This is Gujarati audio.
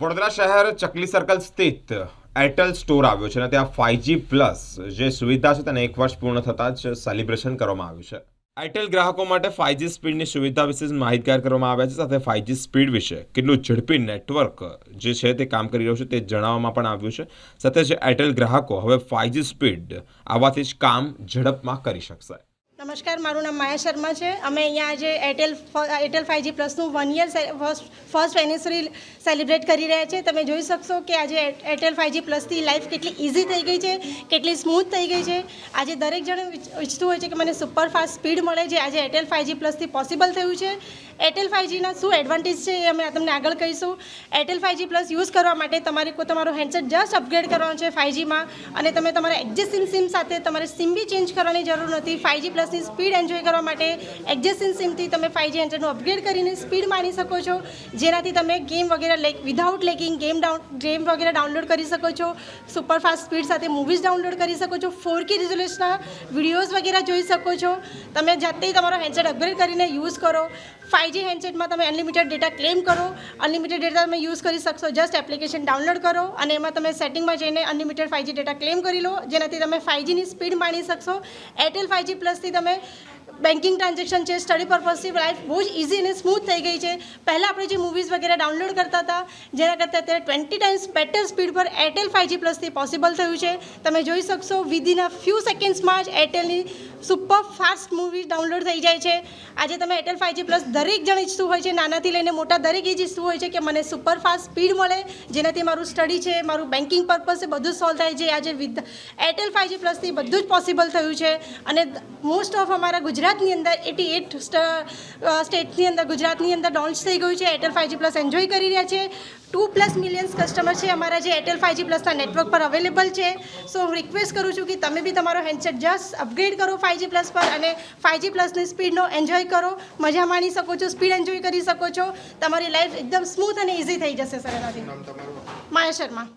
વડોદરા શહેર ચકલી સર્કલ સ્થિત એરટેલ સ્ટોર આવ્યો છે અને ત્યાં ફાઇવજી પ્લસ જે સુવિધા છે તેને એક વર્ષ પૂર્ણ થતાં જ સેલિબ્રેશન કરવામાં આવ્યું છે. એરટેલ ગ્રાહકો માટે ફાઇવજી સ્પીડની સુવિધા વિશે માહિતગાર કરવામાં આવ્યા છે, સાથે ફાઇવજી સ્પીડ વિશે કેટલું ઝડપી નેટવર્ક જે છે તે કામ કરી રહ્યું છે તે જણાવવામાં પણ આવ્યું છે. સાથે જ એરટેલ ગ્રાહકો હવે ફાઇવજી સ્પીડ આવવાથી જ કામ ઝડપમાં કરી શકશે. નમસ્કાર, મારું નામ માયા શર્મા છે. અમે અહીંયા આજે Airtel Airtel five G પ્લસનું one year first first anniversary celebrate કરી રહ્યા છે. તમે જોઈ શકશો કે આજે એરટેલ ફાઇવજી પ્લસથી લાઈફ કેટલી ઇઝી થઈ ગઈ છે, કેટલી સ્મૂથ થઈ ગઈ છે. આજે દરેક જણ ઈચ્છતું હોય છે કે મને સુપર ફાસ્ટ સ્પીડ મળે છે આજે એરટેલ ફાઇવજી પ્લસથી પોસિબલ થયું છે. એરટેલ ફાઇવજીના શું એડવાન્ટેજ છે એ અમે તમને આગળ કહીશું. એરટેલ ફાઇવજી પ્લસ યુઝ કરવા માટે તમારે તમારો હેન્ડસેટ જસ્ટ અપગ્રેડ કરવાનું છે ફાઇવજીમાં અને તમે તમારા એક્ઝિસ્ટિંગ સિમ સાથે તમારે સિમ બી ચેન્જ કરવાની જરૂર નથી. ફાઇવજી પ્લસની સ્પીડ એન્જોય કરવા માટે એક્ઝેસિન સિમથી તમે ફાઇવજી હેન્ડસેટનું અપગ્રેડ કરીને સ્પીડ માણી શકો છો. જેનાથી તમે ગેમ વગેરે lag without lagging game down game વગેરે ડાઉનલોડ કરી શકો છો. સુપર ફાસ્ટ સ્પીડ સાથે મૂવીઝ ડાઉનલોડ કરી શકો છો. ફોર કે રિઝોલ્યુશનના વિડીયોઝ વગેરે જોઈ શકો છો. તમે જાતે તમારો હેન્ડસેટ અપગ્રેડ કરીને યુઝ કરો. ફાઇવજી હેન્ડસેટમાં તમે અનલિમિટેડ ડેટા ક્લેમ કરો. અનલિમિટેડ ડેટા તમે યુઝ કરી શકશો. જસ્ટ એપ્લિકેશન ડાઉનલોડ કરો અને એમાં તમે સેટિંગમાં જઈને અનલિમિટેડ ફાઇવજી ડેટા ક્લેમ કરી લો. જેનાથી તમે ફાઇવજીની સ્પીડ માણી શકશો. એરટેલ ફાઇવજી પ્લસથી તમે બેન્કિંગ ટ્રાન્ઝેક્શન છે સ્ટડી પર્પઝથી લાઈફ બહુ જ ઇઝી અને સ્મૂથ થઈ ગઈ છે. પહેલાં આપણે જે મૂવીઝ વગેરે ડાઉનલોડ કરતા હતા, જેના કરતાં અત્યારે ટ્વેન્ટી ટાઈમ્સ બેટર સ્પીડ પર એરટેલ ફાઇવજી પ્લસથી પોસિબલ થયું છે. તમે જોઈ શકશો વિધિન અ ફ્યુ સેકન્ડ્સમાં જ એરટેલની સુપર ફાસ્ટ મૂવી ડાઉનલોડ થઈ જાય છે. આજે તમે એરટેલ ફાઇવજી પ્લસ દરેક જણ ઈચ્છતું હોય છે, નાનાથી લઈને મોટા દરેક એ જ ઈચ્છતું હોય છે કે મને સુપર ફાસ્ટ સ્પીડ મળે, જેનાથી મારું સ્ટડી છે, મારું બેન્કિંગ પર્પઝ છે, બધું સોલ્વ થાય છે. આજે વિથ એરટેલ ફાઇવજી પ્લસથી બધું જ પોસિબલ થયું છે. અને મોસ્ટ ઓફ અમારા ગુજરાતની અંદર એટી એટ સ્ટેટની અંદર, ગુજરાતની અંદર લોન્ચ થઈ ગયું છે. એરટેલ ફાઇવજી પ્લસ એન્જોય કરી રહ્યા છે. ટુ પ્લસ મિલિયન્સ કસ્ટમર છે અમારા જે એરટેલ ફાઇવજી પ્લસના નેટવર્ક પર અવેલેબલ છે. સો હું રિક્વેસ્ટ કરું છું કે તમે બી તમારો હેન્ડસેટ જસ્ટ અપગ્રેડ કરો ફાઇવજી પ્લસ પર અને ફાઇવજી પ્લસની સ્પીડનો એન્જોય કરો. મજા માણી શકો છો સ્પીડ એન્જોય કરી શકો છો. તમારી લાઈફ એકદમ સ્મૂથ અને ઇઝી થઈ જશે સર એનાથી. માયા શર્મા.